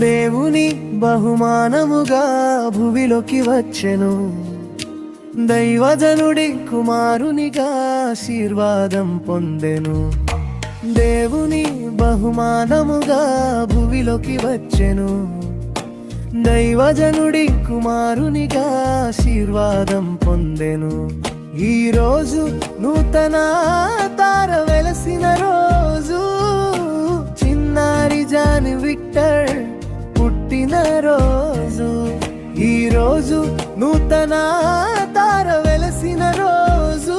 దేవుని బహుమానముగా భువిలోకి వచ్చెను దైవజనుడి కుమారునిగా ఆశీర్వాదం పొందెను దేవుని బహుమానముగా భువిలోకి వచ్చెను దైవజనుడి కుమారునిగా ఆశీర్వాదం పొందెను. ఈ రోజు నూతన తార వెలసిన రోజు. చిన్నారి జాన్ విక్టర్ పుట్టిన రోజు. ఈ రోజు నూతన తార వెలసిన రోజు.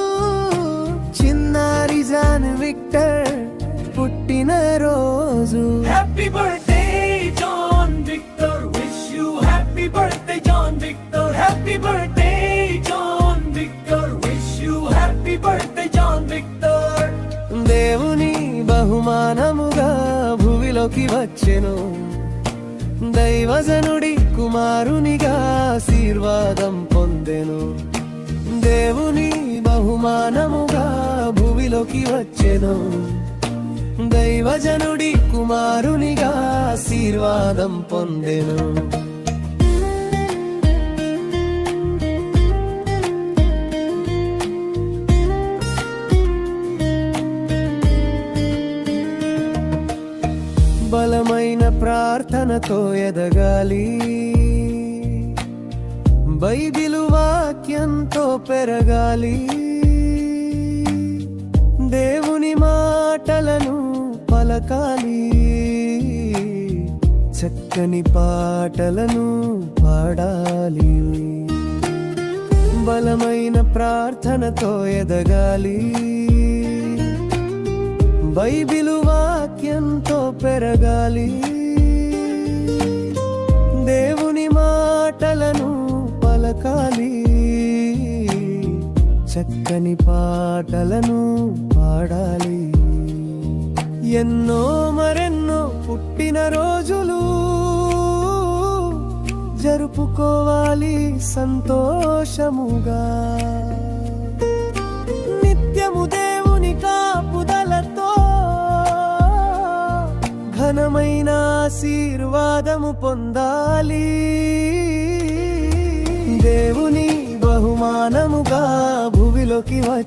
చిన్నారి జాన్ విక్టర్ పుట్టిన రోజు. హ్యాపీ బర్త్ లోకి వచ్చెను. దైవజనుడి కుమారునిగా ఆశీర్వాదం పొందెను. దేవుని బహుమానముగా భూమిలోకి వచ్చెను. దైవజనుడి కుమారునిగా ఆశీర్వాదం పొందెను. ప్రార్థనతో ఎదగాలి. బైబిలు వాక్యంతో పెరగాలి. దేవుని మాటలను పలకాలి. చక్కని పాటలను పాడాలి. బలమైన ప్రార్థనతో ఎదగాలి. బైబిలు వాక్యంతో పెరగాలి. చక్కని పాటలను పాడాలి. ఎన్నో మరెన్నో పుట్టిన రోజులు జరుపుకోవాలి సంతోషముగా. నిత్యము దేవుని కాపుదలతో ఘనమైన ఆశీర్వాదము పొందాలి. దేవుని బహుమానముగా భువిలోకి వచ్చి